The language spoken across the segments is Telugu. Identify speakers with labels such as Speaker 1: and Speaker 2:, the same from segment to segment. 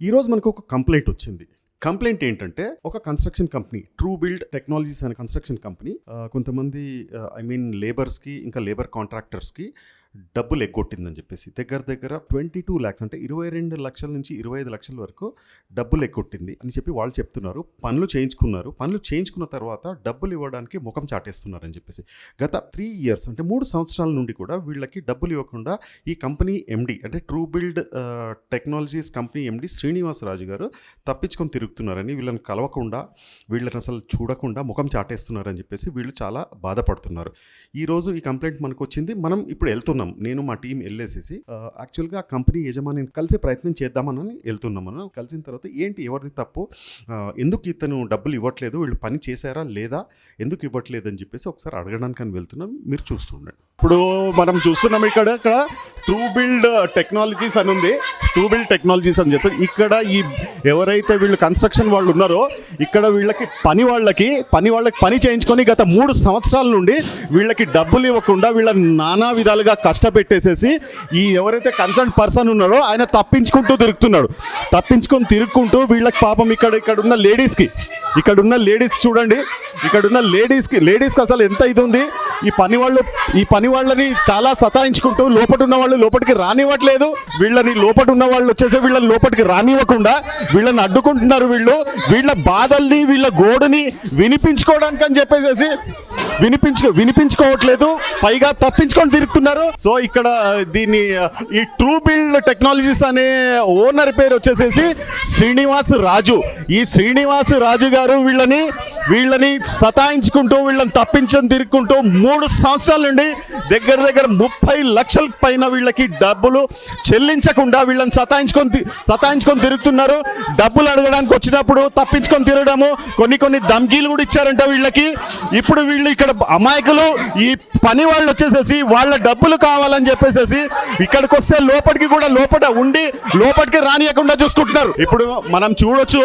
Speaker 1: ఈరోజు మనకు ఒక కంప్లైంట్ వచ్చింది. కంప్లైంట్ ఏంటంటే ఒక construction company true build technologies అనే కన్స్ట్రక్షన్ కంపెనీ కొంతమంది ఐ మీన్ లేబర్స్కి ఇంకా లేబర్ కాంట్రాక్టర్స్కి డబ్బులు ఎగ్గొట్టిందని చెప్పేసి దగ్గర దగ్గర ట్వంటీ టూ ల్యాక్స్ అంటే ఇరవై రెండు లక్షల నుంచి ఇరవై ఐదు లక్షల వరకు డబ్బులు ఎగ్గొట్టింది అని చెప్పి వాళ్ళు చెప్తున్నారు. పనులు చేయించుకున్నారు. పనులు చేయించుకున్న తర్వాత డబ్బులు ఇవ్వడానికి ముఖం చాటేస్తున్నారని చెప్పేసి. గత త్రీ ఇయర్స్ అంటే మూడు సంవత్సరాల నుండి కూడా వీళ్ళకి డబ్బులు ఇవ్వకుండా ఈ కంపెనీ ఎండి అంటే true build technologies company MD Srinivasaraju గారు తప్పించుకొని తిరుగుతున్నారని వీళ్ళని కలవకుండా వీళ్ళని అసలు చూడకుండా ముఖం చాటేస్తున్నారని చెప్పేసి వీళ్ళు చాలా బాధపడుతున్నారు. ఈరోజు ఈ కంప్లైంట్ మనకు వచ్చింది మనం ఇప్పుడు వెళ్తున్నాం. నేను మా టీం వెళ్ళేసేసి యాక్చువల్గా ఆ కంపెనీ యజమాని కలిసే ప్రయత్నం చేద్దామని వెళ్తున్నాం మనం కలిసిన తర్వాత ఏంటి ఎవరిది తప్పు ఎందుకు ఇతను డబ్బులు ఇవ్వట్లేదు వీళ్ళు పని చేశారా లేదా ఎందుకు ఇవ్వట్లేదు అని చెప్పేసి ఒకసారి అడగడానికి అని వెళ్తున్నాం. మీరు చూస్తుండండి ఇప్పుడు మనం చూస్తున్నాం ఇక్కడ ఇక్కడ ట్రూ బిల్డ్ టెక్నాలజీస్ అని ఉంది. టూ బిల్డ్ టెక్నాలజీస్ అని చెప్పి ఇక్కడ ఈ ఎవరైతే వీళ్ళు కన్స్ట్రక్షన్ వాళ్ళు ఉన్నారో ఇక్కడ వీళ్ళకి పని వాళ్ళకి పని వాళ్ళకి పని చేయించుకొని గత మూడు సంవత్సరాల నుండి వీళ్ళకి డబ్బులు ఇవ్వకుండా వీళ్ళ నానా విధాలుగా కష్టపెట్టేసేసి ఈ ఎవరైతే కన్సర్న్ పర్సన్ ఉన్నారో ఆయన తప్పించుకుంటూ తిరుగుతున్నాడు. తప్పించుకొని తిరుక్కుంటూ వీళ్ళకి పాపం ఇక్కడ ఇక్కడ ఉన్న లేడీస్కి ఇక్కడ ఉన్న లేడీస్ చూడండి ఇక్కడ ఉన్న లేడీస్కి లేడీస్కి అసలు ఎంత ఇది ఉంది? ఈ పని వాళ్ళు ఈ పని వాళ్ళని చాలా సతాయించుకుంటూ లోపట ఉన్న వాళ్ళు లోపలికి రానివ్వట్లేదు. వీళ్ళని లోపట ఉన్న వాళ్ళు వచ్చేసి వీళ్ళని లోపలికి రానివ్వకుండా వీళ్ళని అడ్డుకుంటున్నారు వీళ్ళు. వీళ్ళ బాధల్ని వీళ్ళ గోడుని వినిపించుకోవడానికి అని చెప్పేసి వినిపించుకో వినిపించుకోవట్లేదు. పైగా తప్పించుకొని తిరుగుతున్నారు. సో ఇక్కడ దీన్ని ఈ ట్రూ బిల్డ్ టెక్నాలజీస్ అనే ఓనర్ పేరు వచ్చేసేసి శ్రీనివాస్ రాజు. ఈ శ్రీనివాస్ రాజు గారు వీళ్ళని వీళ్ళని సతాయించుకుంటూ వీళ్ళని తప్పించని తిరుక్కుంటూ మూడు సంవత్సరాల నుండి దగ్గర దగ్గర ముప్పై లక్షల పైన వీళ్ళకి డబ్బులు చెల్లించకుండా వీళ్ళని సతాయించుకొని తి- సతాయించుకొని తిరుగుతున్నారు. డబ్బులు అడగడానికి వచ్చినప్పుడు తప్పించుకొని తిరగడము కొన్ని కొన్ని ధమ్కీలు కూడా ఇచ్చారంట వీళ్ళకి. ఇప్పుడు వీళ్ళు ఇక్కడ అమాయకులు ఈ పని వాళ్ళు వచ్చేసేసి వాళ్ళ డబ్బులు కావాలని చెప్పేసేసి ఇక్కడికి వస్తే లోపలికి కూడా లోపల ఉండి లోపలికి రానియకుండా చూసుకుంటున్నారు. ఇప్పుడు మనం చూడొచ్చు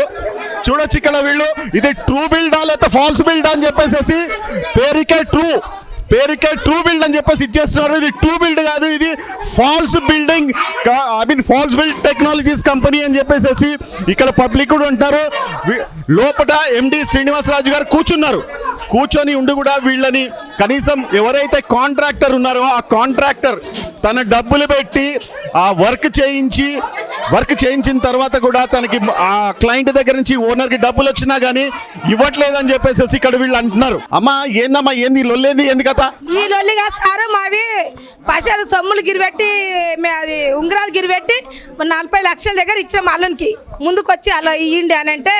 Speaker 1: చూడొచ్చు ఇక్కడ వీళ్ళు. ఇది ట్రూ బిల్డా లేకపోతే ఫాల్స్ బిల్డా అని చెప్పేసేసి పేరికే ట్రూ పేరుకే ట్రూ బిల్డ్ అని చెప్పేసి ఇచ్చేస్తున్నారు. ఇది ట్రూ బిల్డ్ కాదు ఇది false building I mean false build technologies company అని చెప్పేసి ఇక్కడ పబ్లిక్ కూడా ఉంటారు. లోపల ఎండి శ్రీనివాసరాజు గారు కూర్చున్నారు. కూర్చొని ఉండి కూడా వీళ్ళని. కనీసం ఎవరైతే కాంట్రాక్టర్ ఉన్నారో ఆ కాంట్రాక్టర్ తన డబ్బులు పెట్టి ఆ వర్క్ చేయించి వర్క్ చేయించిన తర్వాత కూడా తనకి ఆ క్లయింట్ దగ్గర నుంచి ఓనర్కి డబ్బులు వచ్చినా కానీ ఇవ్వట్లేదని చెప్పేసి ఇక్కడ వీళ్ళు అంటున్నారు. అమ్మా ఏందమ్మా ఏంది లొల్లేంది ఏంది కథ?
Speaker 2: ఈ లొల్లిగా సారు మావి పైసలు సొమ్ములు గిరిపెట్టి అది ఉంగరాలు గిరిపెట్టి నలభై లక్షల దగ్గర ఇచ్చాము అల్లునికి. ముందుకు వచ్చి అలా ఇయ్యండి అని అంటే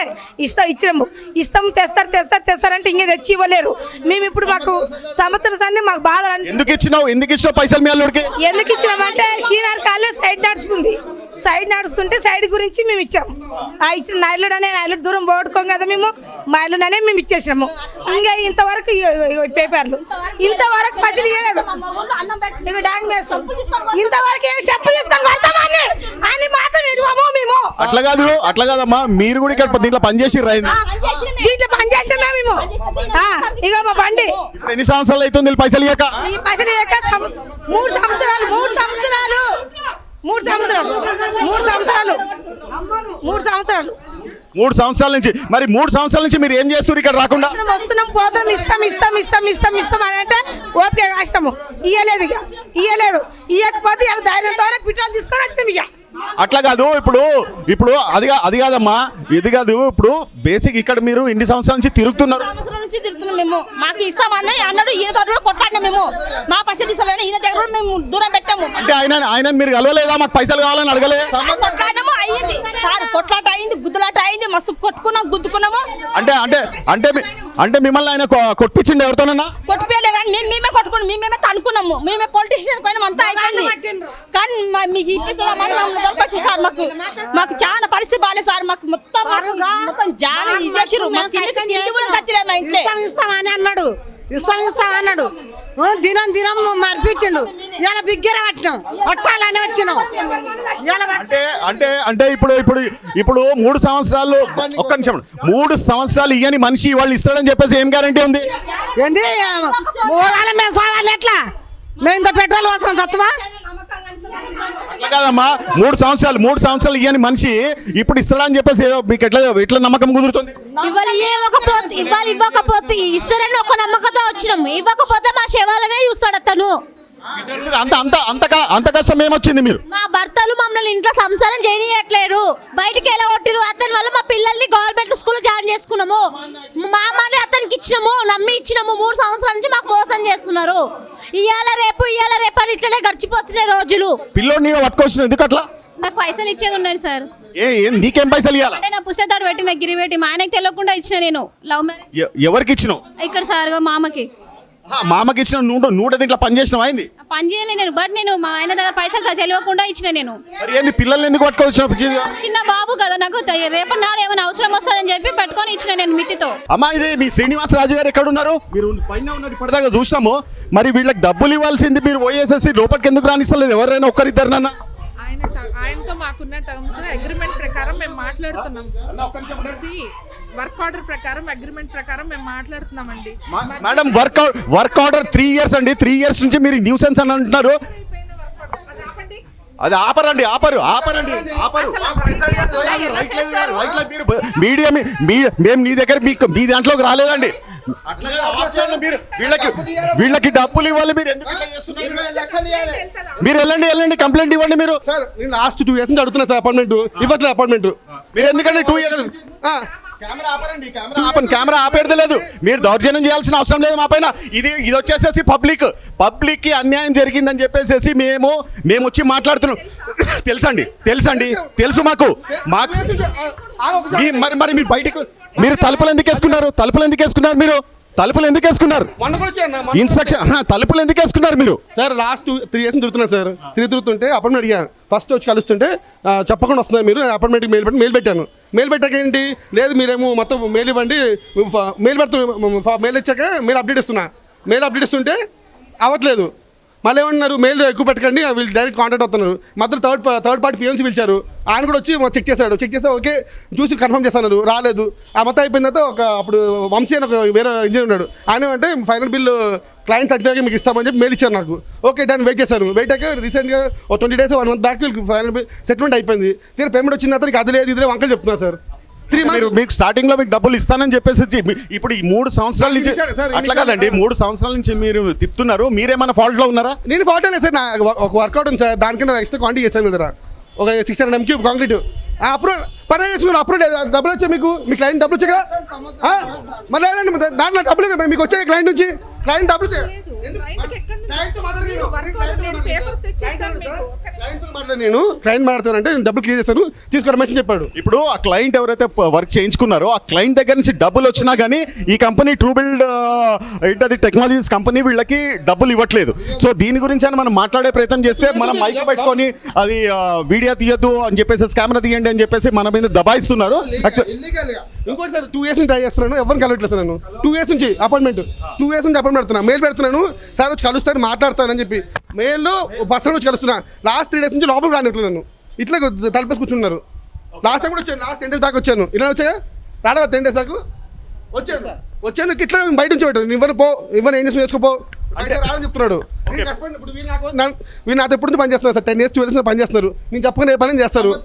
Speaker 2: ఇస్తాం ఇచ్చినాము. ఇస్తాము తెస్తారు తెస్తారు తెస్తారంటే ఇంకే తెచ్చి ఇవ్వలేరు. మేము ఇప్పుడు మాకు సంవత్సరం సంది మాకు బాధ
Speaker 1: ఎందుకు ఇచ్చినావు? ఎందుకు ఇచ్చినావు పైసలు మీ అల్లుడికి?
Speaker 2: ఎందుకు ఇచ్చినామంటే సీనియర్ కాలేజ్ సైడ్ నడుస్తుంది. సైడ్ నడుస్తుంటే సైడ్ గురించి మేము ఇచ్చాము ఆ ఇచ్చిన నైలుడు అనే నైలుడు దూరం పోగొట్టుకోం కదా మేము మైలుడు అనే మేము ఇచ్చేసినాము. ఇంకా ఇంతవరకు పేపర్లు. ఇంతవరకు పసిలు ఇవ్వలేదు ఇంతవరకు చెప్పు తీసుకొని పడతామని అని మాత్రం ఇవ్వము మేము.
Speaker 1: అట్లా కాదు అట్లా కాదమ్మా. మీరు కూడా ఇక్కడ దీంట్లో పనిచేసి
Speaker 2: దీంట్లో పని చేసినామే మేము? ఇగో మా బండి.
Speaker 1: ఎన్ని సంవత్సరాలు అవుతుంది పైసలు ఇవ్వక
Speaker 2: పైసలు ఇవ్వక మూడు మూడు సంవత్సరాలు. మూడు సంవత్సరాలు. మూడు సంవత్సరాలు. మూడు సంవత్సరాల
Speaker 1: నుంచి. మరి మూడు సంవత్సరాల నుంచి మీరు ఏం చేస్తారు ఇక్కడ రాకుండా?
Speaker 2: వస్తున్నాం పోతాం ఇస్తాం ఇస్తాం ఇస్తాం ఇస్తాం ఇస్తాం అని అంటే ఓపిక కాసినాము ఇయ్యలేదు ఇక. ఇయ్యలేదు. ఇయ్యకపోతే ధైర్యంతో పిట్రోల్ తీసుకొని వచ్చాం ఇక.
Speaker 1: అట్లా కాదు ఇప్పుడు ఇప్పుడు అది అది కాదమ్మా ఇది కాదు ఇప్పుడు బేసిక్ ఇక్కడ మీరు ఇన్ని సంవత్సరాల నుంచి తిరుగుతున్నారు.
Speaker 3: సంవత్సరం నుంచి తిరుగుతున్నాం మేము. మాకు ఇస్తామని అన్నాడు ఈయన తోట కూడా కొట్లాడినాం మేము. మా పైసలు ఈయన దగ్గర మేము దూరం పెట్టాము.
Speaker 1: అంటే ఆయన ఆయన మీరు కలవలేదా? మాకు పైసలు కావాలని అడగలే.
Speaker 3: కొట్లాడము అయ్యింది. సార్ కొట్లాట అయింది గుద్దులాట అయింది మస్తు కొట్టుకున్నాం గుద్దుకున్నాము.
Speaker 1: అంటే అంటే అంటే మీ- అంటే మిమ్మల్ని ఆయన కొ- కొట్టించింది ఎవరితోనన్నా?
Speaker 3: కొట్టుకోలే కానీ మేము మేమే కొట్టుకున్నాం మేము మేమే తనుకున్నాము మేమే పొలిటీషియన్ పైన అంతా అయిపోయింది. కానీ మా- మీకు ఇప్పిస్తుందా మరి మమ్మల్ని దొరకొచ్చు సార్ మాకు. మాకు చాలా పరిస్థితి బాగాలేదు సార్. మాకు మొత్తం మొత్తం జాలి చేసిర్రు. మాకు తిండి కూడా కట్టలేదు మా ఇంట్లో.
Speaker 4: ఇస్తాం ఇస్తామని అన్నాడు. ఇస్తాం ఇస్తాం అన్నాడు. దినం దినం మర్పించిండు. ఇలా బిగ్గర పట్టినాం. కొట్టాలని వచ్చినాం.
Speaker 1: అంటే అంటే అంటే ఇప్పుడు ఇప్పుడు ఇప్పుడు మూడు సంవత్సరాలు ఒక్క నిమిషం. మూడు సంవత్సరాలు ఇయ్యని మనిషి వాళ్ళు ఇస్తాడని చెప్పేసి ఏం గ్యారంటీ ఉంది?
Speaker 4: ఏంది? మూడాల మేము సావాలి ఎట్లా మేము ఇంత పెట్రోల్ పోసుకొని చత్తవా
Speaker 1: అట్లా కాదమ్మా మూడు సంవత్సరాలు మూడు సంవత్సరాలు ఇవ్వని మనిషి ఇప్పుడు ఇస్తాడా అని చెప్పేసి ఏదో మీకు ఎట్లా ఎట్లా నమ్మకం కుదురుతుంది?
Speaker 5: ఇవ్వకపోతే ఇస్తారని ఒక నమ్మకంతో వచ్చినాం. ఇవ్వకపోతే మా శవాలనే చూస్తాడు అతను.
Speaker 1: అంత అంత అంత క- అంత కష్టం ఏమొచ్చింది మీరు?
Speaker 5: మా భర్తలు మమ్మల్ని ఇంట్లో సంసారం చేయనియట్లేరు. బయటికి ఎలా కొట్టిరు? అతని వల్ల మా పిల్లల్ని గవర్నమెంట్ స్కూల్ జాయిన్ చేసుకున్నాము. మా అమ్మని అతనికి ఇచ్చినాము. నమ్మి ఇచ్చినాము. మూడు సంవత్సరాల నుంచి మాకు మోసం చేస్తున్నారు. ఇవాళ రేపు ఇవాళ రేపు అని ఇట్లనే గడిచిపోతున్నాయి రోజులు.
Speaker 1: పిల్లోడిని పట్టుకొచ్చిన ఎందుకు అట్లా?
Speaker 6: నాకు పైసలు ఇచ్చేది ఉన్నాయి సార్.
Speaker 1: ఏ ఏం నీకేం పైసలు ఇవ్వాలా
Speaker 6: అంటే నా పుస్తకాడు పెట్టి నాకు గిరి పెట్టి మా ఆయనకి తెలియకుండా ఇచ్చిన నేను. లవ్ మ్యారేజ్
Speaker 1: ఎవరికి ఇచ్చినావు?
Speaker 6: ఇక్కడ సార్ మామకి.
Speaker 1: మామకి ఇచ్చిన నూట నూట దీంట్లో పని చేసినావా అయింది
Speaker 6: పని చేయలేదు నేను బట్ నేను మా ఆయన దగ్గర పైసలు తెలియకుండా ఇచ్చిన నేను.
Speaker 1: మరి ఏంది పిల్లల్ని ఎందుకు పట్టుకొచ్చిన
Speaker 6: చిన్న బాబు కదా నాకు రేపటి నాడు ఏమైనా అవసరం వస్తుందని చెప్పి పెట్టుకొని ఇచ్చిన నేను మిత్తితో.
Speaker 1: అమ్మా ఇది మీ శ్రీనివాసరాజు గారు ఎక్కడ ఉన్నారు మీరు పైన ఉన్నారు ఇప్పటిదాకా చూసినాము. మరి వీళ్ళకి డబ్బులు ఇవ్వాల్సింది మీరు ఓఎస్ఎస్సి లోపలికి ఎందుకు రానిస్తలేదు? ఎవరైనా ఒక్కరిద్దరినన్నా
Speaker 7: ఆయన ట- ఆయనతో మాకున్న టర్మ్స్ అగ్రిమెంట్ ప్రకారం మేము మాట్లాడుతున్నాం. వర్క్ ఆర్డర్ ప్రకారం అగ్రిమెంట్ ప్రకారం మేము మాట్లాడుతున్నామండి.
Speaker 1: Madam work work order three years అండి. త్రీ ఇయర్స్ నుంచి మీరు న్యూసెన్స్ అని అంటున్నారు.
Speaker 7: అది ఆపండి.
Speaker 1: అది ఆపరండి ఆపరు ఆపరండి. ఆపరు. మీడియా మీ మీ- మేము నీ దగ్గర మీకు మీ దాంట్లోకి రాలేదండి. మీరు వీళ్ళకి వీళ్ళకి డబ్బులు ఇవ్వాలి. మీరు? మీరు వెళ్ళండి వెళ్ళండి. కంప్లైంట్ ఇవ్వండి మీరు.
Speaker 8: సార్ నేను లాస్ట్ టూ ఇయర్స్ నుంచి అడుగుతున్నా సార్ అపార్ట్మెంట్. ఇవ్వట్లేదు అపార్ట్మెంట్.
Speaker 1: మీరు ఎందుకంటే టూ ఇయర్స్ కెమెరా ఆపరండి కెమెరా ఆపండి కెమెరా ఆపేది లేదు. మీరు దౌర్జన్యం చేయాల్సిన అవసరం లేదు మా పైన. ఇది ఇది వచ్చేసేసి పబ్లిక్. పబ్లిక్కి అన్యాయం జరిగిందని చెప్పేసి మేము మేము వచ్చి మాట్లాడుతున్నాం. తెలుసండి తెలుసండి. తెలుసు. మాకు. మాకు మీ- మరి మరి మీరు బయటకు మీరు తలుపులు ఎందుకు వేసుకున్నారు? తలుపులు ఎందుకు వేసుకున్నారు మీరు? తలుపులు ఎందుకు వేసుకున్నారు. ఇన్స్ట్రక్షన్ తలుపులు ఎందుకు వేసుకున్నారు మీరు?
Speaker 8: Sir last two three years తిరుగుతున్నాను సార్. తిరిగి తిరుగుతుంటే అపార్ట్మెంట్ అడిగాను ఫస్ట్ వచ్చి కలుస్తుంటే చెప్పకుండా వస్తున్నారు మీరు. అపార్ట్మెంట్కి మెయిల్ పెట్టి మెయిల్ పెట్టాను. మెయిల్ పెట్టాక ఏంటి? లేదు మీరేమో మొత్తం మెయిల్ ఇవ్వండి. మెయిల్ పెడుతు మెయిల్ ఇచ్చాక మెయిల్ అప్డేట్ ఇస్తున్నా. మెయిల్ అప్డేట్ ఇస్తుంటే అవ్వట్లేదు మళ్ళీ ఏమన్నారు మెయిల్ ఎక్కువ పెట్టకండి వీళ్ళు డైరెక్ట్ కాంటాక్ట్ అవుతున్నారు. మధ్యలో థర్డ్ థర్డ్ పార్టీ పిఎంసీ పిలిచారు. ఆయన కూడా వచ్చి చెక్ చేశాడు. చెక్ చేస్తే ఓకే చూసి కన్ఫర్మ్ చేస్తున్నారు రాలేదు. ఆ మొత్తం అయిపోయిన తర్వాత ఒక అప్పుడు వంశీ అని ఒక వేరే ఇంజనీర్ ఉన్నాడు. ఆయన అంటే ఫైనల్ బిల్లు క్లయింట్ సర్టిఫికేట్ మీకు ఇస్తామని చెప్పి మెయిల్ ఇచ్చారు నాకు. ఓకే దాన్ని వెయిట్ చేశాను. వెయిట్ అయ్యాక రీసెంట్గా ఒక twenty days one month back వీళ్ళకి ఫైనల్ బిల్ సెటిల్మెంట్ అయిపోయింది. తీరా పేమెంట్ వచ్చిన తర్వాత అది లేదు ఇది లేదు వంకలు చెప్తున్నారు సార్
Speaker 1: మీరు మీకు స్టార్టింగ్లో మీకు డబ్బులు ఇస్తానని చెప్పేసి ఇప్పుడు ఈ మూడు సంవత్సరాల నుంచి అట్లా కదండి మూడు సంవత్సరాల నుంచి మీరు తిప్పుతున్నారు. మీరేమైనా ఫాల్ట్లో ఉన్నారా?
Speaker 8: నేను ఫాల్ట్ అయినా సార్. ఒక వర్కౌట్ ఉంది సార్. దానికన్నా ఎక్స్ట్రా క్వాంటిటీ చేశాను కదా ఒక six hundred MQ concrete approve పని చేసుకుని అప్రూవ్ డబ్బులు వచ్చాయి మీకు? మీ క్లయింట్ డబ్బులు వచ్చాయి కదా మరి లేదండి దాంట్లో డబ్బులు మీకు వచ్చాయి క్లయింట్ నుంచి? క్లయింట్ డబ్బులు నేను- క్లయింట్ మాట్లాడతానంటే నేను డబ్బులు క్లియర్ చేశాను తీసుకోవడం మెసేజ్ చెప్పాడు.
Speaker 1: ఇప్పుడు ఆ క్లయింట్ ఎవరైతే వర్క్ చేయించుకున్నారో ఆ క్లయింట్ దగ్గర నుంచి డబ్బులు వచ్చినా కానీ ఈ కంపెనీ ట్రూ బిల్డ్ ఏంటది టెక్నాలజీస్ కంపెనీ వీళ్ళకి డబ్బులు ఇవ్వట్లేదు. సో దీని గురించి అని మనం మాట్లాడే ప్రయత్నం చేస్తే మనం మైక్ పెట్టుకొని అది వీడియో తీయద్దు అని చెప్పేసి కెమెరా తీయండి. అని చెప్పేసి మన మీద దబాయిస్తున్నారు.
Speaker 8: ఇంకోటి సార్ టూ ఇయర్స్ నుంచి ట్రై చేస్తున్నాను. ఎవరిని కలవట్లేదు సార్ నేను టూ ఇయర్స్ నుంచి అపార్ట్మెంట్ టూ ఇయర్స్ నుంచి అపార్ట్మెంట్ పెడుతున్నా. మెయిల్ పెడుతున్నాను. సార్ వచ్చి కలుస్తాను మాట్లాడతానని చెప్పి. మెయిల్లో పర్సన్ వచ్చి కలుస్తున్నా. లాస్ట్ త్రీ డేస్ నుంచి లోపలికి రానిట్లు నన్ను. ఇట్లా తలపేసి కూర్చున్నారు. లాస్ట్ టైం కూడా వచ్చాను. లాస్ట్ టెన్ డేస్ దాకా వచ్చాను. ఇలా వచ్చాయా? రాడా టెన్ డేస్ దాకా? వచ్చాను. వచ్చాను. ఇట్లా బయట నుంచి పెట్టాను. ఇవ్వను పో. ఇవ్వను ఏం చేసి చేసుకోపో. రాదని చెప్తున్నాడు. వీళ్ళు నాతో ఎప్పుడు నుంచి పని చేస్తున్నారు sir? Ten years twelve years పని చేస్తున్నారు. నేను చెప్పగానే ఏ పని చేస్తారు?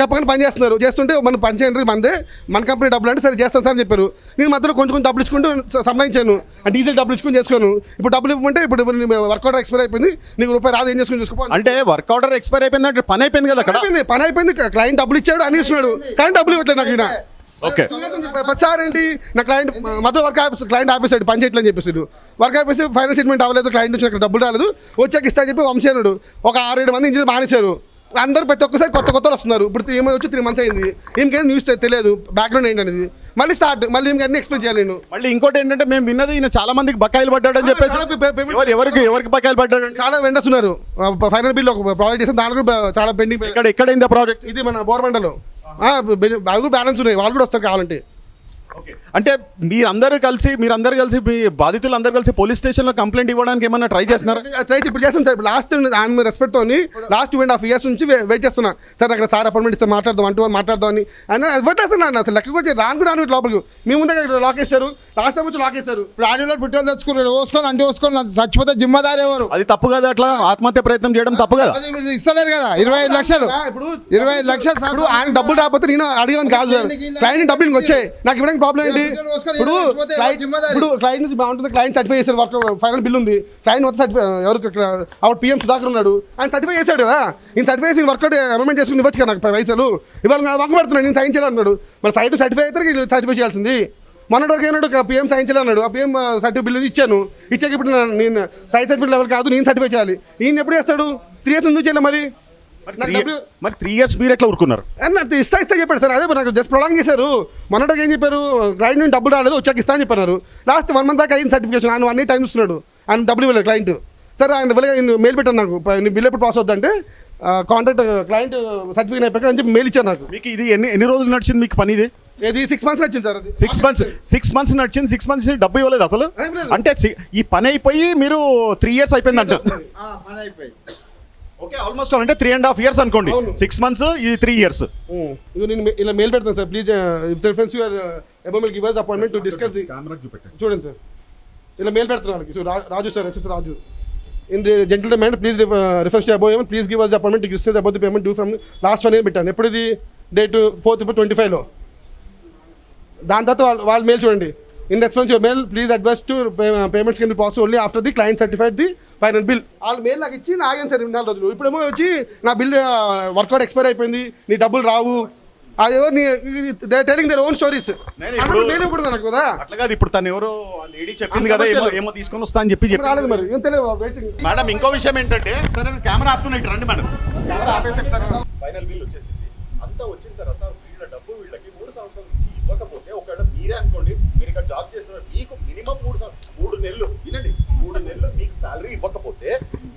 Speaker 8: చెప్పగానే పని చేస్తున్నారు. చేస్తుంటే మన పని చేయండి మందే. మన కంపెనీ డబ్బులు అంటే సరే చేస్తాను సార్ అని చెప్పారు. నేను మధ్యలో కొంచెం కొంచెం డబ్బులు ఇచ్చుకుంటూ స- సంపాదించాను. ఆ డీజిల్ డబ్బులు ఇచ్చుకొని చేసుకోను. ఇప్పుడు డబ్బులు ఇవ్వమంటే ఇప్పుడు వర్కౌట్ ఎక్స్పైర్ అయిపోయింది. నీకు రూపాయి రాదు ఏం చేసుకుని చూసుకో
Speaker 1: అంటే వర్క్ ఆర్డర్ ఎక్స్పైర్ అయిపోయింది అంటే పని అయిపోయింది కదా అక్కడ?
Speaker 8: అయిపోయింది. పని అయిపోయింది. క్లయింట్ డబ్బులు ఇచ్చాడు అని ఇస్తున్నాడు. కానీ డబ్బులు ఇవ్వట్లేదు నాకు
Speaker 1: ఓకే.
Speaker 8: ప్రతిసారి ఏంటి? నా క్లయింట్ మధ్య వర్క్ ఆఫీస్ క్లయింట్ ఆపేసాడు పని చేయట్లని చెప్పేసాడు. వర్క్ ఆపేసి ఫైనల్ సెటిల్మెంట్ అవ్వలేదు క్లయింట్ నుంచి నాకు డబ్బులు రాలేదు. వచ్చాక ఇస్తా చెప్పి వంశానుడు ఒక ఆరేడు మంది ఇంజనీర్ మానేశారు. అందరూ ప్రతి ఒక్కసారి కొత్త కొత్త వస్తున్నారు. ఇప్పుడు త్రీ మంత్స్ వచ్చి త్రీ మంత్స్ అయింది. ఇంకేం న్యూస్ తెలియదు. బ్యాక్గ్రౌండ్ ఏంటనేది మళ్ళీ స్టార్ట్ మళ్ళీ ఇంక అన్ని ఎక్స్ప్లెయిన్ చేయాలి నేను.
Speaker 1: మళ్ళీ ఇంకోటి ఏంటంటే మేము విన్నది ఈయన చాలా మందికి బకాయిలు పడ్డాడని చెప్పేసి
Speaker 8: చాలా పే- పేమెంట్
Speaker 1: ఎవరు- ఎవరికి ఎవరికి బకాయిలు పడ్డాడు
Speaker 8: చాలా వెండర్స్ ఉన్నారు. ఫైనల్ బిల్ ఒక ప్రాజెక్ట్ చేసాం దాని కూడా చాలా పెండింగ్
Speaker 1: ఇక్కడ ఎక్కడైంది ప్రాజెక్ట్
Speaker 8: ఇది మన బోర్మండలో అవి బ్యాలెన్స్ ఉన్నాయి. వాళ్ళు కూడా వస్తారు కావాలంటే.
Speaker 1: అంటే మీరందరూ కలిసి మీరందరూ కలిసి మీ బాధితులు అందరూ కలిసి పోలీస్ స్టేషన్లో కంప్లైంట్ ఇవ్వడానికి ఏమన్నా ట్రై చేస్తున్నారా?
Speaker 8: ట్రై ఇప్పుడు చేస్తాను సార్. లాస్ట్ ఆయన రెస్పెక్ట్ తోని last two and half years నుంచి వెయిట్ చేస్తున్నా. సార్ అక్కడ సార్ అపాయింట్మెంట్ ఇస్తే మాట్లాడదాం అంటూ మాట్లాడదాం అని ఆయన ఇవ్వట్లేస్తున్నాను అసలు లెక్క కూడా. రాను కూడా రాను లోపలికి. మీ ముందే ఇక్కడ లాక్ వేస్తారు లాస్ట్ టైం వచ్చి లాక్ వేస్తారు
Speaker 9: ఇప్పుడు ఆడియోలో పెట్రోల్ తెచ్చుకున్నాడు. ఓసుకొని అంటే ఓసుకొని చచ్చిపోతే జిమ్మదారు ఎవరు?
Speaker 1: అది తప్పు కదా అట్లా? ఆత్మహత్య ప్రయత్నం చేయడం తప్పు కదా?
Speaker 9: ఇస్తలేరు కదా. ఇరవై ఐదు లక్షలు.
Speaker 8: ఇప్పుడు
Speaker 9: ఇరవై ఐదు లక్షలు
Speaker 8: ఇప్పుడు ఆయన డబ్బులు రాకపోతే నేను అడిగాను కాదు సార్. క్లయింట్ డబ్బులు వచ్చాయి నాకు ఇవ్వడానికి ప్రాబ్లం ఏంటి? ఇప్పుడు క్లయింట్ ఇప్పుడు క్లయింట్ నుంచి బాగుంటుంది క్లయింట్ సర్టిఫై చేశారు వర్క్ ఫైనల్ బిల్ ఉంది. క్లయింట్ మొత్తం సర్టిఫై ఎవరికి అప్పుడు పిఎం సుధాకర్ ఉన్నాడు. ఆయన సర్టిఫై చేశాడు కదా. నేను సర్టిఫై చేసి వర్కౌట్ అమెంట్ చేసుకుని ఇవ్వచ్చు కదా నాకు పైసలు. ఇవాళ వర్క్ పెడుతున్నాడు నేను సైన్ చేయాలన్నాడు. మరి సైట్ సర్టిఫై అయితే సర్టిఫై చేయాల్సింది. మొన్నటి వరకు ఏమన్నాడు? పిఎం సైన్ చేయాలన్నాడు. ఆ పిఎం సర్టిఫై బిల్లు ఇచ్చాను. ఇచ్చాక ఇప్పుడు నేను సైట్ సర్టిఫికేట్ లెవెల్ కాదు నేను సర్టిఫై చేయాలి. ఈయన ఎప్పుడు చేస్తాడు? త్రీ ఇయర్స్ ఎందుకు చేయాలి మరి?
Speaker 1: మరి త్రీ ఇయర్స్ మీరు ఎట్లా ఊరుకున్నారు
Speaker 8: నాకు ఇస్తా ఇస్తా చెప్పాడు సార్. అదే నాకు జస్ట్ ప్రొలాంగ్ చేశారు. మొన్నటికి ఏం చెప్పారు? క్లయింట్ నుండి డబ్బులు రాలేదు వచ్చాక ఇస్తా అని చెప్పారు లాస్ట్ వన్ మంత్ బ్యాక్ అయింది సర్టిఫికేషన్ ఆయన అన్ని టైం ఇస్తున్నాడు. ఆయన డబ్బులు ఇవ్వలేదు క్లయింట్ సరే ఆయన ఇవ్వలే మెయిల్ పెట్టాను నాకు. ప- నీ బిల్ ఎప్పుడు ప్రాసెస్ అవుతుందంటే కాంటాక్ట్ క్లయింట్ సర్టిఫికేట్ అయిపోయాక అని చెప్పి మెయిల్ ఇచ్చారు నాకు.
Speaker 1: మీకు ఇది ఎన్ని ఎన్ని రోజులు నడిచింది మీకు పని ఇది?
Speaker 8: ఇది సిక్స్ మంత్స్ వచ్చింది సార్ అది.
Speaker 1: సిక్స్ మంత్స్ సిక్స్ మంత్స్ నడిచింది సిక్స్ మంత్స్ డబ్బు ఇవ్వలేదు అసలు. అంటే ఈ పని అయిపోయి మీరు త్రీ ఇయర్స్ అయిపోయింది అంట
Speaker 9: పని అయిపోయి
Speaker 1: ఓకే ఆల్మోస్ట్ అంటే త్రీ అండ్ హాఫ్ ఇయర్స్ అనుకోండి. సిక్స్ మంత్స్ ఇది త్రీ ఇయర్స్
Speaker 8: ఇదిగో నేను ఇలా మెయిల్ పెడతాను sir. Please if reference your about give us appointment to discuss the చూడండి సార్. ఇలా మెయిల్ పెడుతున్నాను వాళ్ళకి. సో రా- Raju sir SS Raju. In gentleman please refers to above please give us appointment gives about the payment due from last one year పెట్టాను ఎప్పుడు ఇది డేట్ ఫోర్త్ ఇప్పుడు ట్వంటీ ఫైవ్లో దాని తర్వాత వాళ్ళు వాళ్ళు మెయిల్ చూడండి. In response your mail please advise to payments can be possible only after the client certified the final bill వాళ్ళు మెయిల్ నాకు ఇచ్చి ఆగాను సార్ నాలుగు రోజులు. ఇప్పుడేమో వచ్చి నా బిల్ వర్కౌట్ ఎక్స్పైర్ అయిపోయింది నీ డబ్బులు రావు. అదేవో నీ they telling their own stories
Speaker 1: నేను ఇప్పుడు-
Speaker 8: నాకు కదా.
Speaker 1: అట్లా కాదు ఇప్పుడు తను ఎవరో లేడీ చెప్పింది కదా ఏమో ఏమో తీసుకొని వస్తా అని చెప్పి
Speaker 8: రాలేదు మరి ఏం తెలియదు వెయిటింగ్
Speaker 1: మేడం ఇంకో విషయం ఏంటంటే సరే కెమెరా ఆపుతున్నా ఇటు రండి మేడం. కెమెరా ఆపేసి సార్. ఫైనల్ బిల్ వచ్చేసింది. అంతా వచ్చిన తర్వాత వీళ్ళ డబ్బు వీళ్ళకి మూడు సంవత్సరాల నుంచి ఇవ్వకపోతే ఒకవేళ మీరే అనుకోండి మీరు ఇక్కడ జాబ్ చేస్తున్నారు మీకు మినిమం మూడు మూడు నెలలు వినండి మూడు నెలలు మీకు శాలరీ ఇవ్వకపోతే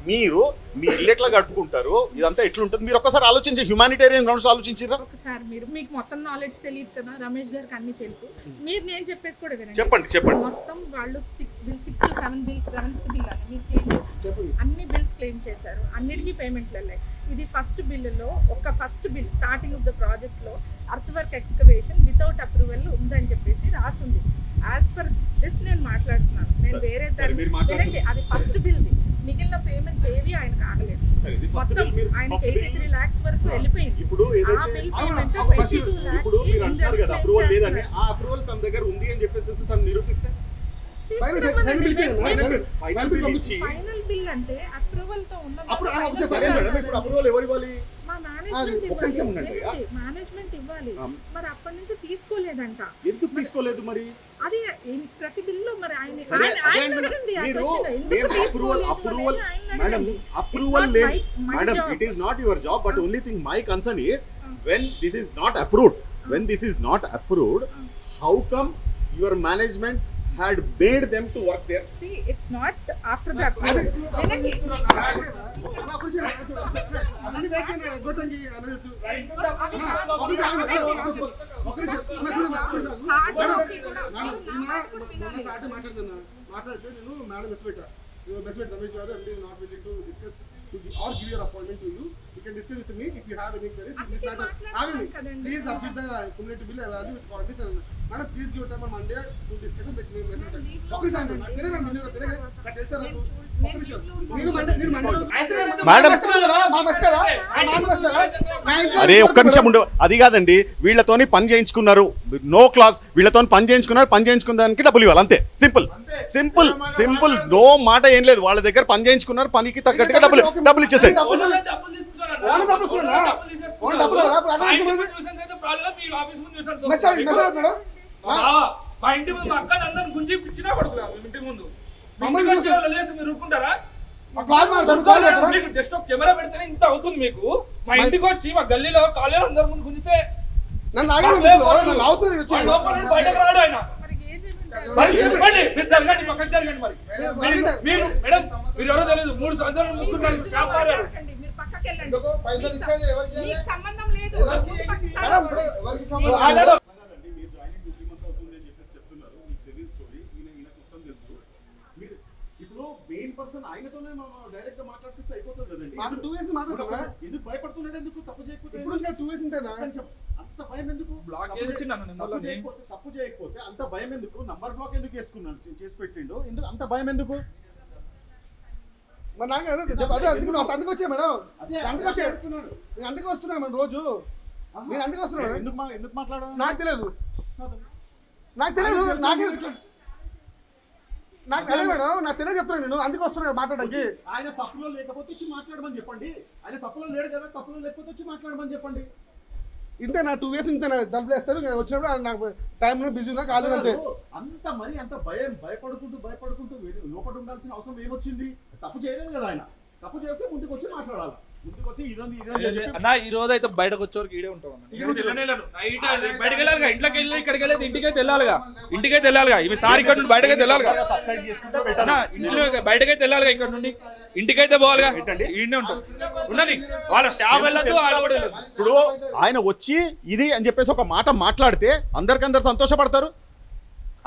Speaker 1: మీరు మీ ఇల్లు ఎట్లా గడుపుకుంటారు ఇదంతా ఎట్లుంటుంది? మీరు ఒక్కసారి ఆలోచించి హ్యూమానిటేరియన్ గ్రౌండ్స్ ఆలోచించారా
Speaker 7: ఒకసారి మీరు మీకు మొత్తం నాలెడ్జ్ తెలియదు కదా రమేష్ గారికి అన్ని తెలుసు. మీరు నేను చెప్పేది కూడా వినండి.
Speaker 1: చెప్పండి చెప్పండి.
Speaker 7: మొత్తం వాళ్ళు six bill six to seven bills seventh bill అని మీరు క్లెయిమ్ చేశారు. అన్ని బిల్స్ క్లెయిమ్ చేశారు. అన్నిటికీ పేమెంట్లు వెళ్ళాయి ఇది ఫస్ట్ బిల్లులో ఒక first bill starting of the ప్రాజెక్ట్లో earth work excavation without approval ఉందని చెప్పేసి రాసుంది. యాజ్ పర్ దిస్ నేను మాట్లాడుతున్నాను. నేను వేరే దాన్ని అది ఫస్ట్ బిల్ది మిగిలిన పేమెంట్స్ ఏవి
Speaker 1: ఇది first
Speaker 7: మొత్తం ఆయన ఎయిటీ త్రీ ల్యాక్స్ వరకు వెళ్ళిపోయింది.
Speaker 1: ఇప్పుడు
Speaker 7: ఆ బిల్ పేమెంట్ ట్వంటీ టూ
Speaker 1: కదా అప్రూవల్ తన దగ్గర ఉంది అని చెప్పేసి తను నిరూపిస్తే?
Speaker 8: ఫైనల్ బిల్
Speaker 7: అంటే
Speaker 1: అప్రూవల్తో అప్రూవల్ ఎవరు ఇవ్వాలి?
Speaker 7: మా మేనేజ్మెంట్ మేనేజ్మెంట్ ఇవ్వాలి. మరి అప్పటి నుంచి తీసుకోలేదంట.
Speaker 1: ఎందుకు తీసుకోలేదు మరి?
Speaker 7: అది ప్రతి బిల్లు ఆయన
Speaker 1: అప్రూవల్ మేడం
Speaker 7: అడగండి.
Speaker 1: అప్రూవల్
Speaker 7: It's not
Speaker 1: లేదు.
Speaker 7: my- my
Speaker 1: madam
Speaker 7: job.
Speaker 1: It is not your job but only thing my concern is when this is not approved when this is not approved how come your management had made them to work there
Speaker 7: See, it's not after the approval. వినండి. కూడా
Speaker 8: మాట్లాడితే నేను మేడం మెస్ పెట్టా మెస్ పెట్టి రమేష్ గారు అంటే not willing to discuss or give your appointment to you you can discuss with me if you have any queries
Speaker 7: అందుకే
Speaker 8: దిస్ మ్యాటర్
Speaker 7: మాట్లాడుతున్నాం కదండి.
Speaker 8: Please update the cumulative bill value with quantities and madam please give time Monday to discuss with me mess పెట్టా ఒక నిమిషం ఆగండి. నాకు తెలియదు నేను
Speaker 1: అరే ఒక్క నిమిషం ఉండు. అది కాదండి వీళ్ళతోని పని చేయించుకున్నారు. నో క్లాస్ వీళ్ళతో పని చేయించుకున్నారు పని చేయించుకున్న దానికి డబ్బులు ఇవ్వాలి అంతే. సింపుల్. సింపుల్ సింపుల్ నో మాట ఏం లేదు. వాళ్ళ దగ్గర పని చేయించుకున్నారు పనికి తగ్గట్టుగా డబ్బులు డబ్బులు ఇచ్చేసాయి.
Speaker 10: మా ఇంటి ముందు మా అక్కని అందరిని గుంజి పిచ్చినా కొడుకురా మేము ఇంటి ముందు.
Speaker 8: మమ్మల్ని
Speaker 10: లేదు మీరు ఊరుకుంటారా? మీకు జస్ట్ ఒక కెమెరా పెడితేనే ఇంత అవుతుంది మీకు. మా ఇంటికి వచ్చి మా గల్లీలో కాలేజీలో అందరి ముందు గుంజితే
Speaker 8: నన్ను
Speaker 10: బయటకు రాడు ఆయన.
Speaker 7: మరి
Speaker 10: జరగండి పక్కన జరగండి మరి. మీరు మేడం మీరు ఎవరో తెలియదు మూడు సంవత్సరాలు ముగ్గురు స్టాఫ్ మారారు
Speaker 7: మాట్లాడకండి, మీరు
Speaker 9: పర్సన్
Speaker 7: ఆయనతోనే
Speaker 9: డైరెక్ట్గా అయిపోతుంది
Speaker 7: కదండి.
Speaker 9: టూ
Speaker 7: ఇయర్స్ మాట్లాడదా
Speaker 9: భయపడుతున్నాడు?
Speaker 7: ఎందుకు తప్పు
Speaker 9: చేయకపోతే టూ అంత భయం
Speaker 10: ఎందుకు? బ్లాక్
Speaker 1: చేయకపోతే తప్పు చేయకపోతే అంత భయం ఎందుకు? నంబర్ బ్లాక్ ఎందుకు చేసుకున్నాడు? చేసి పెట్టిండు. ఎందుకు అంత భయం ఎందుకు?
Speaker 8: మరి మేడం. మేడం రోజు. వస్తున్నాడు
Speaker 1: ఎందుకు ఎందుకు
Speaker 8: నాకు తెలియదు. నాకు తెలియదు. నాకు నాకు తెలియదు మేడం నాకు తెలియదు చెప్తున్నాను నేను అందుకు వస్తున్నాను మాట్లాడడానికి.
Speaker 1: ఆయన తప్పులో లేకపోతే వచ్చి మాట్లాడమని చెప్పండి. ఆయన తప్పులో లేడు కదా తప్పులో లేకపోతే వచ్చి మాట్లాడమని చెప్పండి.
Speaker 8: ఇంతే నా టూ ఇయర్స్ ఇంతే డబ్బులు వేస్తారు. వచ్చినప్పుడు నాకు టైం బిజీ ఉన్నా కాదు అంతే
Speaker 1: అంత మరి అంత భయం భయపడుకుంటూ భయపడుకుంటూ లోపల ఉండాల్సిన అవసరం ఏమొచ్చింది? తప్పు చేయలేదు కదా ఆయన. తప్పు చేస్తే ముందుకు వచ్చి మాట్లాడాలి.
Speaker 10: అన్న ఈ రోజు అయితే బయటకు వచ్చేవరకు ఈడే ఉంటాం బయటకు వెళ్ళాలిగా ఇంట్లోకి వెళ్ళి ఇక్కడికి వెళ్ళేది ఇంటికైతే వెళ్ళాలిగా ఇంటికైతే వెళ్ళాలిగా ఇవి సార్ ఇక్కడ నుండి బయటకైతే వెళ్ళాలిగా
Speaker 1: సబ్సైడ్ చేసుకుంటే better.
Speaker 10: అన్న, ఇంట్లో బయటకైతే వెళ్ళాలిగా ఇక్కడ నుండి. ఇంటికైతే పోవాలిగా. ఈడనే ఉంటాం. ఉన్నది వాళ్ళ స్టాఫ్ వెళ్ళదు
Speaker 1: ఇప్పుడు ఆయన వచ్చి ఇది అని చెప్పేసి ఒక మాట మాట్లాడితే అందరికందరు సంతోషపడతారు.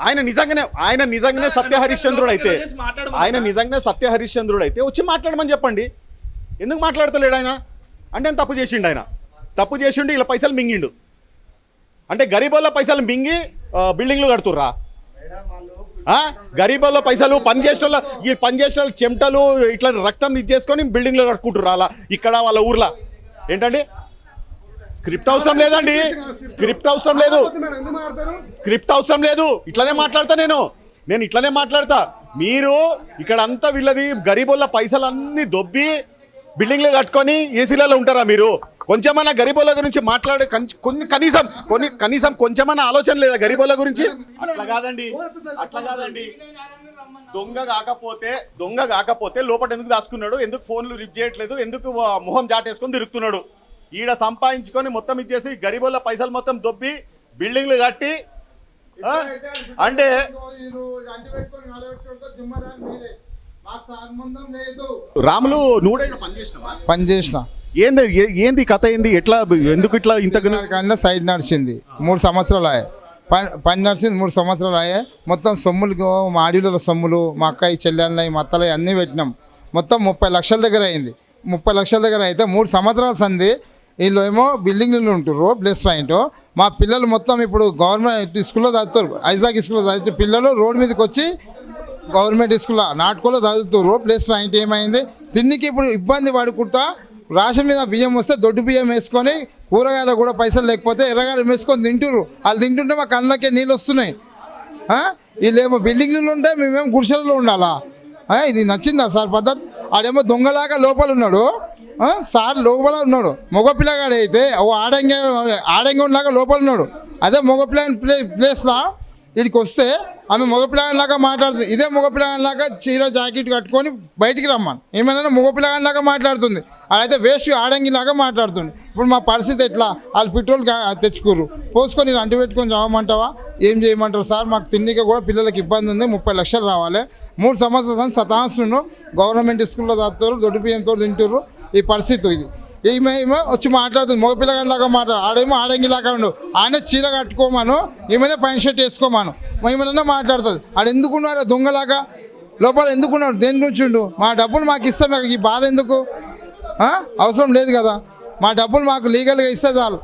Speaker 1: ఆయన నిజంగానే ఆయన నిజంగానే సత్య హరిశ్చంద్రుడు అయితే ఆయన నిజంగానే సత్య హరిశ్చంద్రుడు అయితే వచ్చి మాట్లాడమని చెప్పండి. ఎందుకు మాట్లాడతలేడు ఆయన? అంటే తప్పు చేసిండు ఆయన. తప్పు చేసిండు ఇలా పైసలు మింగిండు. అంటే గరీబోళ్ళ పైసలు మింగి బిల్డింగ్లు కడుతుర్రా? గరీబాల్లో గరీబోళ్ళ పైసలు పని చేసిన ఈ పని చేసిన చెమటలు ఇట్లా రక్తం ఇది చేసుకొని బిల్డింగ్లు కట్టుకుంటుర్రా అలా ఇక్కడ వాళ్ళ ఊర్లో. ఏంటండి? స్క్రిప్ట్ అవసరం లేదండి. స్క్రిప్ట్ అవసరం లేదు. స్క్రిప్ట్ అవసరం లేదు. ఇట్లనే మాట్లాడతా నేను. నేను ఇట్లనే మాట్లాడతా. మీరు ఇక్కడ అంతా వీళ్ళది గరీబోళ్ళ పైసలు అన్ని దొబ్బి బిల్డింగ్లు కట్టుకొని ఏసీలలో ఉంటారా మీరు? కొంచెమన్నా గరీబోళ్ళ గురించి మాట్లాడే కొన్ని కనీసం కొన్ని కనీసం కొంచెమన్నా ఆలోచన లేదా గరీబోళ్ళ గురించి? అట్లా కాదండి. అట్లా కాదండి. దొంగ కాకపోతే దొంగ కాకపోతే లోపల ఎందుకు దాచుకున్నాడు? ఎందుకు ఫోన్లు రిప్ చేయట్లేదు? ఎందుకు మొహం జాటేసుకొని తిరుగుతున్నాడు? ఈడ సంపాదించుకొని మొత్తం ఇచ్చేసి గరీబోళ్ళ పైసలు మొత్తం దొబ్బి బిల్డింగ్లు కట్టి అంటే రాములు నువ్వు పని చేసినావా
Speaker 9: పని చేసిన
Speaker 1: ఏంది ఏ- ఏంది కథ ఏంది? ఎట్లా ఎందుకు ఇట్లా ఇంత
Speaker 9: కానీ సైడ్ నడిచింది. మూడు సంవత్సరాలు అయ్యాయి పని పని నడిచింది మూడు సంవత్సరాలు అయ్యాయి మొత్తం సొమ్ములు మా ఆడియోల సొమ్ములు మా అక్కయ్య చెల్లెళ్ళవి మా అత్తలవి అన్నీ పెట్టినాం. మొత్తం ముప్పై లక్షల దగ్గర అయింది. ముప్పై లక్షల దగ్గర అయితే మూడు సంవత్సరాల సంది వీళ్ళు ఏమో బిల్డింగ్లు ఉంటుర్రు ప్లస్ పాయింట్. మా పిల్లలు మొత్తం ఇప్పుడు గవర్నమెంట్ స్కూల్లో చదువుతారు. ఐజాక్ స్కూల్లో చదివితే పిల్లలు రోడ్డు మీదకి వచ్చి గవర్నమెంట్ స్కూల్లో నాటుకోలో చదువుతున్నారు ప్లస్ పాయింట్ ఏమైంది? తిన్నికి ఇప్పుడు ఇబ్బంది పడుకుంటా రాషన్ మీద బియ్యం వస్తే దొడ్డు బియ్యం వేసుకొని కూరగాయలు కూడా పైసలు లేకపోతే ఎర్రగాయలు వేసుకొని తింటురు వాళ్ళు తింటుంటే మా కళ్ళకే నీళ్ళు వస్తున్నాయి. వీళ్ళేమో బిల్డింగ్లు ఉంటే మేమేమో గుడిసెలలో ఉండాలా? ఇది నచ్చిందా సార్ పద్ధతి? ఆడేమో దొంగలాగా లోపల ఉన్నాడు. సార్ లోపల ఉన్నాడు. మగ పిల్లగాడు అయితే ఓ ఆడంగ ఆడంగంలాగా లోపల ఉన్నాడు. అదే మగపిల్ల ప్లే ప్లేస్లో వీడికి వస్తే ఆమె మగపిల్లగానిలాగా మాట్లాడుతుంది. ఇదే మగపిల్లగానిలాగా చీర జాకెట్ కట్టుకొని బయటికి రమ్మను. ఏమైనా మగపిల్లగానిలాగా మాట్లాడుతుంది. అదైతే వేస్ట్ ఆడంగిలాగా మాట్లాడుతుంది. ఇప్పుడు మా పరిస్థితి ఎట్లా? వాళ్ళు పెట్రోల్ తెచ్చుకోరు పోసుకొని అంటు పెట్టుకొని చావమంటావా? ఏం చేయమంటారు సార్? మాకు తిండికి కూడా పిల్లలకి ఇబ్బంది ఉంది. ముప్పై లక్షలు రావాలి. మూడు సంవత్సరాలు సతాంశను గవర్నమెంట్ స్కూల్లో చదువుతారు. దొడ్డు బియ్యంతో తింటారు ఈ పరిస్థితి ఇది. ఈమె ఏమో వచ్చి మాట్లాడుతుంది. మగపిల్లగానిలాగా మాట్లాడు ఆడేమో ఆడంగిలాగా ఉండు. ఆయన చీర కట్టుకోమాను. ఈమెనే పైన షర్ట్ వేసుకోమాను. ఏమైనా మాట్లాడుతుంది. ఆడు ఎందుకున్నారు? దొంగలాగా? లోపల ఎందుకున్నాడు దేని గురించి ఉండు? మా డబ్బులు మాకు ఇస్తాం మాకు ఈ బాధ ఎందుకు? అవసరం లేదు కదా. మా డబ్బులు మాకు లీగల్గా ఇస్తే చాలు.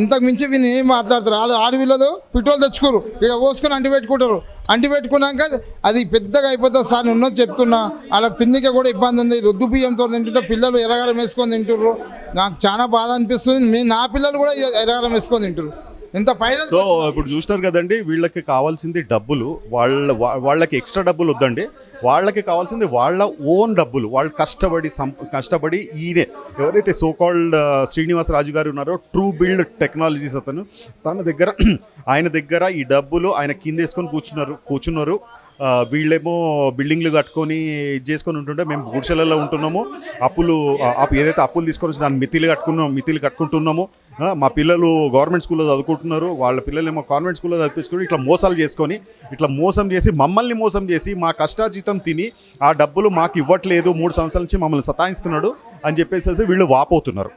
Speaker 9: ఇంతకు మించి వీళ్ళు ఏం మాట్లాడతారు? వాళ్ళు ఆడవిల్లలు పెట్రోల్ తెచ్చుకోరు. ఇక పోసుకొని అంటి పెట్టుకుంటారు. అంటి పెట్టుకున్నాక అది పెద్దగా అయిపోతుంది సార్ నేను ఉన్నది చెప్తున్నా. వాళ్ళకి తిండికి కూడా ఇబ్బంది ఉంది. రొద్దు బియ్యంతో తింటుంటే పిల్లలు ఎరగారం వేసుకొని తింటుర్రు. నాకు చాలా బాధ అనిపిస్తుంది. మీ నా పిల్లలు కూడా ఎరగారం వేసుకొని తింటారు ఇంత
Speaker 1: సో ఇప్పుడు చూసినారు కదండి వీళ్ళకి కావాల్సింది డబ్బులు వాళ్ళ వాళ్ళకి ఎక్స్ట్రా డబ్బులు వద్దండి. వాళ్ళకి కావాల్సింది వాళ్ళ ఓన్ డబ్బులు. వాళ్ళు కష్టపడి కష్టపడి ఈయనే. ఎవరైతే సోకాల్డ్ శ్రీనివాసరాజు గారు ఉన్నారో ట్రూ బిల్డ్ టెక్నాలజీస్ అతను తన దగ్గర ఆయన దగ్గర ఈ డబ్బులు ఆయన కిందేసుకొని కూర్చున్నారు కూర్చున్నారు. ఆ, వీళ్ళేమో బిల్డింగ్లు కట్టుకొని ఇది చేసుకొని ఉంటుంటే మేము గుడిసెలలో ఉంటున్నాము. అప్పులు అప్పు ఏదైతే అప్పులు తీసుకొని వచ్చి దాన్ని మితిలు కట్టుకున్నాం మితిలు కట్టుకుంటున్నాము. మా పిల్లలు గవర్నమెంట్ స్కూల్లో చదువుకుంటున్నారు. వాళ్ళ పిల్లలు ఏమో కాన్వెంట్ స్కూల్లో చదివించుకుని ఇట్లా మోసాలు చేసుకొని ఇట్లా మోసం చేసి మమ్మల్ని మోసం చేసి మా కష్టార్జితం తిని ఆ డబ్బులు మాకు ఇవ్వట్లేదు. మూడు సంవత్సరాల నుంచి మమ్మల్ని సతాయిస్తున్నాడు అని చెప్పేసి వీళ్ళు వాపోతున్నారు.